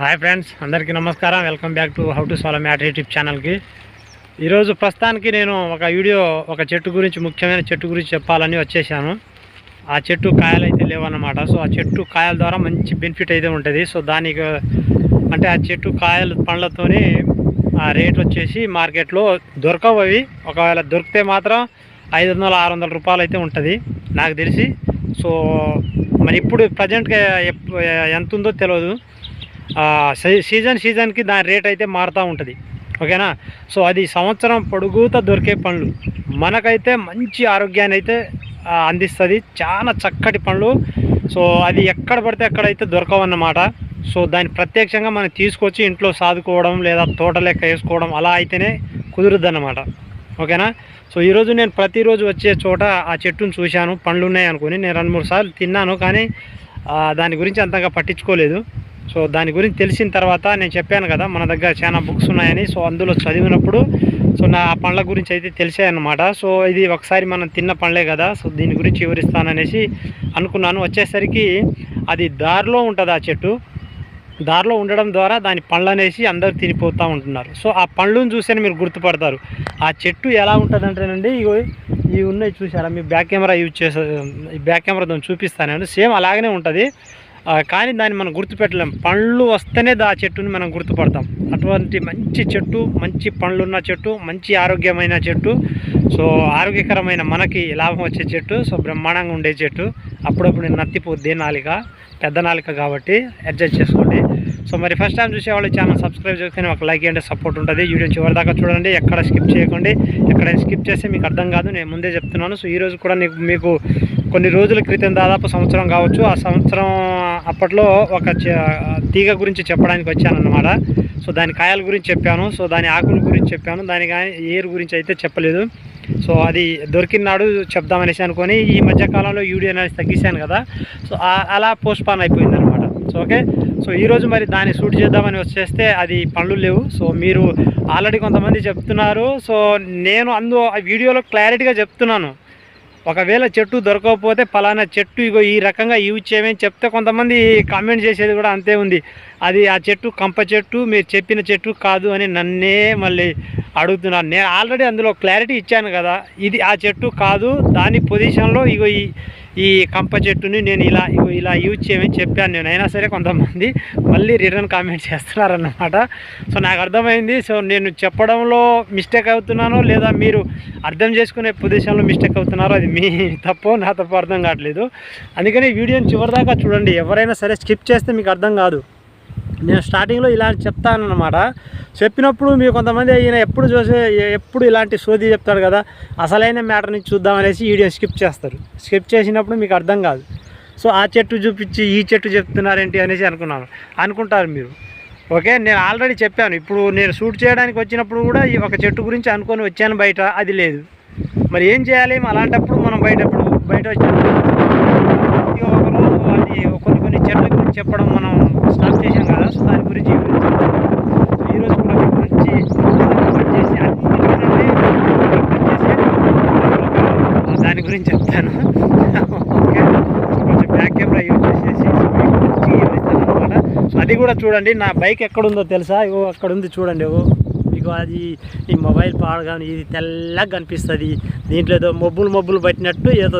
Hi friends అందరికీ నమస్కారం. Welcome back to how to solve matter YouTube ఛానల్కి. ఈరోజు ప్రస్తుతానికి నేను ఒక వీడియో ఒక చెట్టు గురించి ముఖ్యమైన చెట్టు గురించి చెప్పాలని వచ్చేసాను. ఆ చెట్టు కాయలు అయితే లేవన్నమాట. సో ఆ చెట్టు కాయల ద్వారా మంచి బెనిఫిట్ అయితే ఉంటుంది. సో దానికి అంటే ఆ చెట్టు కాయలు పండ్లతోని ఆ రేట్ వచ్చేసి మార్కెట్లో దొరకవు అవి ఒకవేళ దొరికితే మాత్రం ఐదు వందల ఆరు వందల రూపాయలు అయితే ఉంటుంది నాకు తెలిసి. సో మరి ఇప్పుడు ప్రజెంట్గా ఎంత ఉందో తెలియదు సీజన్ సీజన్కి దాని రేట్ అయితే మారుతూ ఉంటుంది. ఓకేనా? సో అది సంవత్సరం పొడుగుతా దొరికే పండ్లు. మనకైతే మంచి ఆరోగ్యాన్ని అయితే అందిస్తుంది. చాలా చక్కటి పండ్లు. సో అది ఎక్కడ పడితే అక్కడైతే దొరకవన్నమాట. సో దాన్ని ప్రత్యక్షంగా మనం తీసుకొచ్చి ఇంట్లో సాదుకోవడం లేదా తోట లెక్క వేసుకోవడం అలా అయితేనే కుదురుద్ది అన్నమాట ఓకేనా? సో ఈరోజు నేను ప్రతిరోజు వచ్చే చోట ఆ చెట్టును చూశాను. పండ్లు ఉన్నాయి అనుకుని నేను రెండు మూడు సార్లు తిన్నాను కానీ దాని గురించి అంతగా పట్టించుకోలేదు. సో దాని గురించి తెలిసిన తర్వాత నేను చెప్పాను కదా మన దగ్గర చాలా బుక్స్ ఉన్నాయని. సో అందులో చదివినప్పుడు సో నా ఆ పండ్ల గురించి అయితే తెలిసాయన్నమాట సో ఇది ఒకసారి మనం తిన్న పండ్లే కదా సో దీని గురించి వివరిస్తాననేసి అనుకున్నాను. వచ్చేసరికి అది దారిలో ఉంటుంది ఆ చెట్టు? దారిలో ఉండడం ద్వారా దాని పండ్లు అనేసి అందరూ తినిపోతూ ఉంటున్నారు. సో ఆ పండ్లను చూసేనే మీరు గుర్తుపడతారు. ఆ చెట్టు ఎలా ఉంటుందంటేనండి ఇగో ఇవి ఉన్నాయి చూసారా? మీ బ్యాక్ కెమెరా యూజ్ చేసే ఈ బ్యాక్ కెమెరా దాన్ని చూపిస్తానండి సేమ్ అలాగనే ఉంటుంది. కానీ దాన్ని మనం గుర్తుపెట్టలేం. పండ్లు వస్తేనే దా చెట్టుని మనం గుర్తుపడతాం. అటువంటి మంచి చెట్టు మంచి పండ్లున్న చెట్టు మంచి ఆరోగ్యమైన చెట్టు సో ఆరోగ్యకరమైన మనకి లాభం వచ్చే చెట్టు సో బ్రహ్మాండంగా ఉండే చెట్టు అప్పుడప్పుడు నేను నత్తిపోద్ది నాలిక పెద్ద నాలిక కాబట్టి అడ్జస్ట్ చేసుకోండి. సో మరి ఫస్ట్ టైం చూసేవాళ్ళు ఛానల్ సబ్స్క్రైబ్ చేసుకొని ఒక లైక్ అంటే సపోర్ట్ ఉంటుంది. వీడియో చివరి దాకా చూడండి ఎక్కడ స్కిప్ చేయకండి. ఎక్కడైనా స్కిప్ చేస్తే మీకు అర్థం కాదు నేను ముందే చెప్తున్నాను. సో ఈ రోజు కూడా నీకు మీకు కొన్ని రోజుల క్రితం దాదాపు సంవత్సరం కావచ్చు. ఆ సంవత్సరం అప్పట్లో ఒక చ- తీగ గురించి చెప్పడానికి వచ్చానన్నమాట. సో దాని కాయల గురించి చెప్పాను. సో దాని ఆకుల గురించి చెప్పాను. దాని కానీ ఏరు గురించి అయితే చెప్పలేదు. సో అది దొరికిన నాడు చెప్దామనేసి అనుకొని ఈ మధ్యకాలంలో వీడియో అనేది తగ్గించాను కదా. సో అలా పోస్ట్ పాన్ అయిపోయింది అనమాట సో ఓకే. సో ఈరోజు మరి దాన్ని షూట్ చేద్దామని వచ్చేస్తే అది పనులు లేవు. సో మీరు ఆల్రెడీ కొంతమంది చెప్తున్నారు. సో నేను అందు ఆ వీడియోలో క్లారిటీగా చెప్తున్నాను. ఒకవేళ చెట్టు దొరకకపోతే ఫలానా చెట్టు ఇగో ఈ రకంగా యూజ్ చేయమని చెప్తే కొంతమంది కామెంట్ చేసేది కూడా అంతే ఉంది. అది ఆ చెట్టు కంప చెట్టు మీరు చెప్పిన చెట్టు కాదు అని నన్నే మళ్ళీ అడుగుతున్నాను నేను ఆల్రెడీ అందులో క్లారిటీ ఇచ్చాను కదా ఇది ఆ చెట్టు కాదు దాని పొజిషన్లో ఇగో ఈ ఈ కంప చెట్టుని నేను ఇలా ఇలా యూజ్ చేయమని చెప్పాను నేను. అయినా సరే కొంతమంది మళ్ళీ రిటర్న్ కామెంట్ చేస్తున్నారన్నమాట. సో నాకు అర్థమైంది. సో నేను చెప్పడంలో మిస్టేక్ అవుతున్నానో లేదా మీరు అర్థం చేసుకునే పొజిషన్లో మిస్టేక్ అవుతున్నారో అది మీ తప్పో నా తప్పు అర్థం కావట్లేదు. అందుకని వీడియోని చివరిదాకా చూడండి. ఎవరైనా సరే స్కిప్ చేస్తే మీకు అర్థం కాదు. నేను స్టార్టింగ్లో ఇలా చెప్తానమాట చెప్పినప్పుడు మీరు కొంతమంది ఈయన ఎప్పుడు చూసే ఎప్పుడు ఇలాంటి సోది చెప్తాడు కదా అసలైన మ్యాటర్ నుంచి చూద్దామనేసి వీడియో స్కిప్ చేస్తారు. స్కిప్ చేసినప్పుడు మీకు అర్థం కాదు. సో ఆ చెట్టు చూపించి ఈ చెట్టు చెప్తున్నారేంటి అనేసి అనుకున్నాను అనుకుంటారు మీరు. ఓకే నేను ఆల్రెడీ చెప్పాను. ఇప్పుడు నేను షూట్ చేయడానికి వచ్చినప్పుడు కూడా ఈ ఒక చెట్టు గురించి అనుకొని వచ్చాను బయట అది లేదు. మరి ఏం చేయాలి? అలాంటప్పుడు మనం బయట ఇప్పుడు బయట వచ్చినప్పుడు ఇక ఒక అది కొన్ని కొన్ని చెట్ల గురించి చెప్పడం మనం స్టార్ట్ చేసాం కదా సో దాని గురించి వివరించాం. సో ఈరోజు కూడా మీకు మంచి కట్ చేసి అన్నిటికంటే కట్ చేసి దాని గురించి చెప్తాను ఓకే సో కొంచెం బ్యాక్ కెమెరా యూజ్ చేసేసి సో మీకు మంచిగా వివరిస్తాను అనమాట సో అది కూడా చూడండి. నా బైక్ ఎక్కడుందో తెలుసా? ఇగో అక్కడ ఉంది చూడండి. ఇగో మీకు అది ఈ మొబైల్ పాడగానే ఇది తెల్లగా కనిపిస్తుంది. దీంట్లో ఏదో మబ్బులు మబ్బులు పట్టినట్టు ఏదో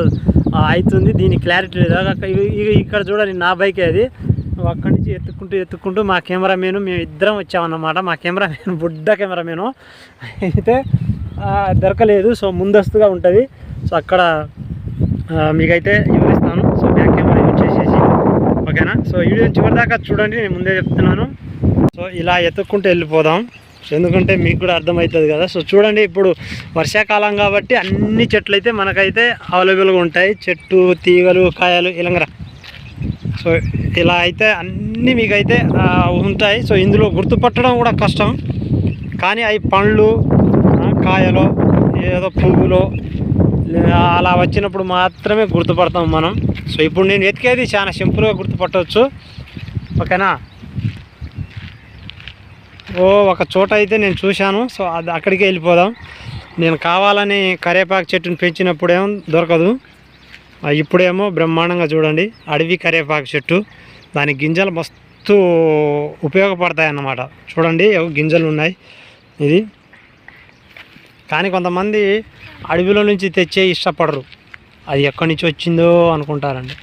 అవుతుంది దీని క్లారిటీ లేదు. ఇగ- ఇక్కడ చూడండి నా బైకే అది. అక్కడి నుంచి ఎత్తుకుంటూ ఎత్తుకుంటూ మా కెమెరామెన్ మేము ఇద్దరం వచ్చామన్నమాట. మా కెమెరామెన్ బుడ్డ కెమెరామెను. అయితే దొరకలేదు. సో ముందస్తుగా ఉంటుంది. సో అక్కడ మీకైతే వివరిస్తాను సో బ్యాక్ కెమెరా యూజ్ చేసేసి ఓకేనా? సో వీడియో చివరిదాకా చూడండి నేను ముందే చెప్తున్నాను. సో ఇలా ఎత్తుక్కుంటూ వెళ్ళిపోదాం. ఎందుకంటే మీకు కూడా అర్థమవుతుంది కదా. సో చూడండి ఇప్పుడు వర్షాకాలం కాబట్టి అన్ని చెట్లు అయితే మనకైతే అవైలబుల్గా ఉంటాయి. చెట్టు తీగలు కాయలు ఇలంగరా. సో ఇలా అయితే అన్నీ మీకైతే ఉంటాయి. సో ఇందులో గుర్తుపట్టడం కూడా కష్టం. కానీ అవి పండ్లు కాయలు ఏదో పువ్వులో అలా వచ్చినప్పుడు మాత్రమే గుర్తుపడతాం మనం. సో ఇప్పుడు నేను వెతికేది చాలా సింపుల్గా గుర్తుపట్టవచ్చు. ఓకేనా? ఓ ఒక చోట అయితే నేను చూశాను. సో అది అక్కడికే వెళ్ళిపోదాం. నేను కావాలని కరేపాకు చెట్టుని పెంచినప్పుడేమో దొరకదు. ఇప్పుడేమో బ్రహ్మాండంగా చూడండి. అడవి కరేపాకు చెట్టు. దాని గింజలు మస్తు ఉపయోగపడతాయి అన్నమాట చూడండి గింజలు ఉన్నాయి. ఇది. కానీ కొంతమంది అడవిలో నుంచి తెచ్చే ఇష్టపడరు. అది ఎక్కడి నుంచి వచ్చిందో అనుకుంటారండి.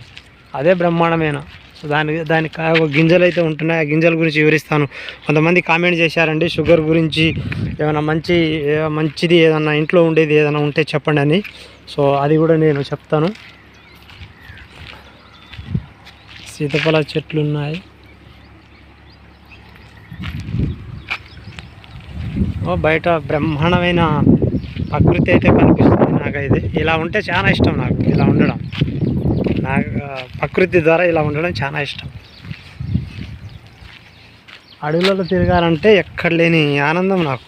అదే బ్రహ్మాండమేనా? సో దాని దానికి ఒక గింజలు అయితే ఉంటున్నాయి. ఆ గింజల గురించి వివరిస్తాను. కొంతమంది కామెంట్ చేశారండి షుగర్ గురించి ఏమైనా మంచి మంచిది ఏదన్నా ఇంట్లో ఉండేది ఏదైనా ఉంటే చెప్పండి అని. సో అది కూడా నేను చెప్తాను. సీతఫల చెట్లు ఉన్నాయి ఓ బయట బ్రహ్మాండమైన ప్రకృతి అయితే కనిపిస్తుంది నాకైతే. ఇలా ఉంటే చాలా ఇష్టం నాకు ఇలా ఉండడం. నాకు ప్రకృతి ద్వారా ఇలా ఉండడం చాలా ఇష్టం. అడవులలో తిరగాలంటే ఎక్కడ లేని ఆనందం నాకు.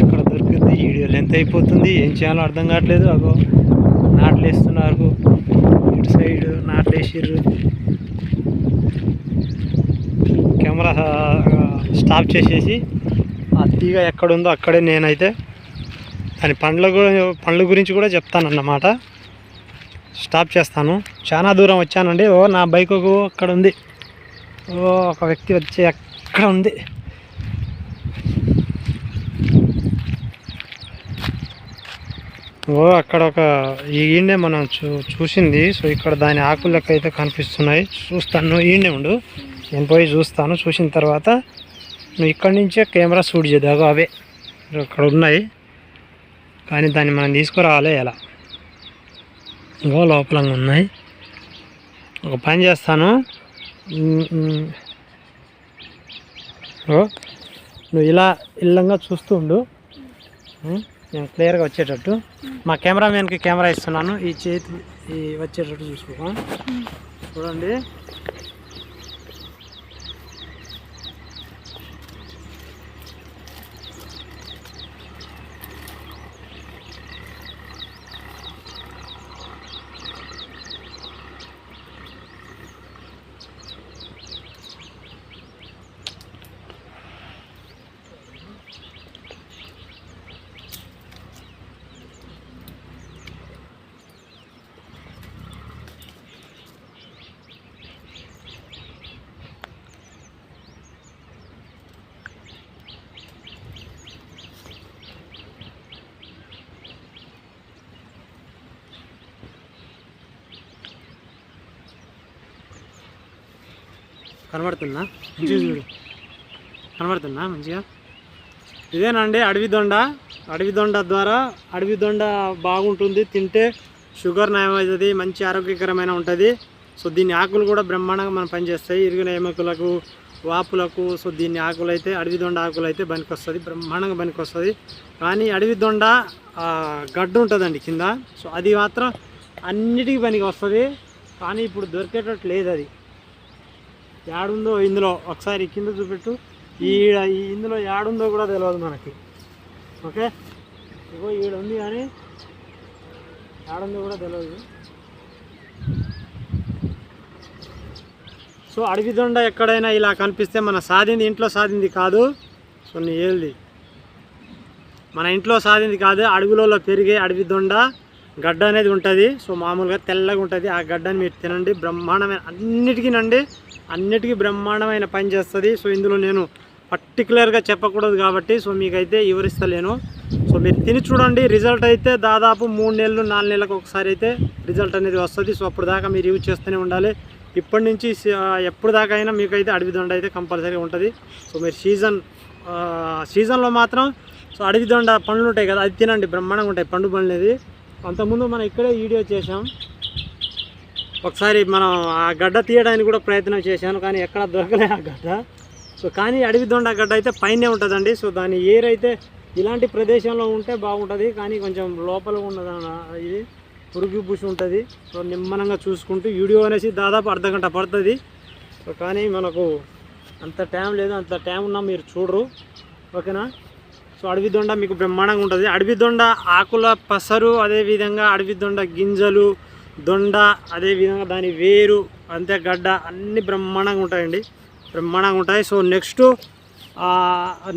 ఎక్కడ దొరుకుతుంది వీడియో లెంత్ అయిపోతుంది ఏం చేయాలో అర్థం కావట్లేదు. అగో నాట్లు వేస్తున్నారు. ఇటు సైడ్ నాట్లు వేసిర్రు కెమెరా స్టాప్ చేసేసి ఆ తీగ ఎక్కడుందో అక్కడే నేనైతే దాని పండ్ల పండ్ల గురించి కూడా చెప్తానన్నమాట. స్టాప్ చేస్తాను. చాలా దూరం వచ్చానండి. ఓ నా బైక్ అక్కడ ఉంది. ఓ ఒక వ్యక్తి వచ్చి అక్కడ ఉంది. ఓ అక్కడ ఒక ఈయనే మనం చూ చూసింది. సో ఇక్కడ దాని ఆకులు కనిపిస్తున్నాయి. చూస్తాను. ఈయనే ఉండు. నేను పోయి చూస్తాను. చూసిన తర్వాత నువ్వు ఇక్కడి నుంచే కెమెరా షూట్ చేద్దావు అవే. అక్కడ ఉన్నాయి. కానీ దాన్ని మనం తీసుకురావాలి ఎలా? ఇంకో లోపలంగా ఉన్నాయి. ఒక పని చేస్తాను. నువ్వు ఇలా ఇల్లంగా చూస్తూ ఉండు. నేను క్లియర్గా వచ్చేటట్టు. మా కెమెరామెన్కి కెమెరా ఇస్తున్నాను. ఈ చేతి ఈ వచ్చేటట్టు చూసుకో. చూడండి. కనబడుతుందా? మంచిగా చూడు. కనబడుతుందా మంచిగా? ఇదేనండి అడవి దొండ. అడవి దొండ ద్వారా అడవి దొండ బాగుంటుంది తింటే షుగర్ నయమవుతుంది మంచి ఆరోగ్యకరమైన ఉంటుంది. సో దీని ఆకులు కూడా బ్రహ్మాండంగా మనం పనిచేస్తాయి. ఇరిగిన ఎముకలకు వాపులకు సో దీని ఆకులు అయితే అడవి దొండ ఆకులు అయితే పనికి వస్తుంది బ్రహ్మాండంగా పనికి వస్తుంది కానీ అడవి దొండ గడ్డు ఉంటుందండి కింద. సో అది మాత్రం అన్నిటికీ పనికి వస్తుంది. కానీ ఇప్పుడు దొరికేటట్టు లేదు అది. యాడుందో ఇందులో? ఒకసారి కింద చూపెట్టు. ఈ ఈ ఇందులో యాడుందో కూడా తెలియదు మనకి. ఓకే? ఇగో ఈడ ఉంది కానీ యాడుందో కూడా తెలియదు సో అడవి దొండ ఎక్కడైనా ఇలా కనిపిస్తే మన సాధింది ఇంట్లో సాధింది కాదు. సో నీ ఏది? మన ఇంట్లో సాధింది కాదు అడవిలో పెరిగే అడవి దొండ. గడ్డ అనేది ఉంటుంది. సో మామూలుగా తెల్లగా ఉంటుంది. ఆ గడ్డని మీరు తినండి. బ్రహ్మాండమైన అన్నిటికీ నండి. అన్నిటికీ బ్రహ్మాండమైన పని చేస్తుంది. సో ఇందులో నేను పర్టికులర్గా చెప్పకూడదు కాబట్టి సో మీకైతే వివరిస్తలేను. సో మీరు తిని చూడండి. రిజల్ట్ అయితే దాదాపు మూడు నెలలు నాలుగు నెలలకు ఒకసారి అయితే రిజల్ట్ అనేది వస్తుంది. సో అప్పుడు దాకా మీరు యూజ్ చేస్తూనే ఉండాలి. ఇప్పటి నుంచి ఎప్పుడు దాకా అయినా మీకైతే అడవి దొండ అయితే కంపల్సరీ ఉంటుంది. సో మీరు సీజన్ సీజన్లో మాత్రం సో అడవి దొండ పండ్లు ఉంటాయి కదా అది తినండి. బ్రహ్మాండంగా ఉంటాయి పండు పండ్లు అనేది. అంతకుముందు మనం ఇక్కడే వీడియో చేసాం ఒకసారి మనం ఆ గడ్డ తీయడానికి కూడా ప్రయత్నం చేశాను కానీ ఎక్కడ దొరకలే ఆ గడ్డ. సో కానీ అడవి దొండ గడ్డ అయితే పైనే ఉంటుందండి. సో దాని ఏర్ అయితే ఇలాంటి ప్రదేశంలో ఉంటే బాగుంటుంది కానీ కొంచెం లోపల ఉన్నది ఇది పురుగు బుష్ ఉంటుంది. సో నిమ్మనంగా చూసుకుంటూ వీడియో అనేసి దాదాపు అర్ధ గంట పడుతుంది. సో కానీ మనకు అంత టైం లేదు అంత టైం ఉన్నా మీరు చూడరు. ఓకేనా? సో అడవి దొండ మీకు బ్రహ్మాండంగా ఉంటుంది. అడవి దొండ ఆకుల పసరు అదేవిధంగా అడవి దొండ గింజలు దొండ అదేవిధంగా దాని వేరు అంతే గడ్డ అన్నీ బ్రహ్మాండంగా ఉంటాయండి. బ్రహ్మాండంగా ఉంటాయి. సో నెక్స్ట్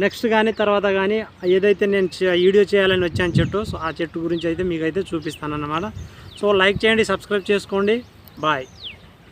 నెక్స్ట్ కానీ తర్వాత కానీ ఏదైతే నేను వీడియో చేయాలని వచ్చాను చెట్టు సో ఆ చెట్టు గురించి అయితే మీకు అయితే చూపిస్తాను అన్నమాట సో లైక్ చేయండి సబ్స్క్రైబ్ చేసుకోండి. బాయ్.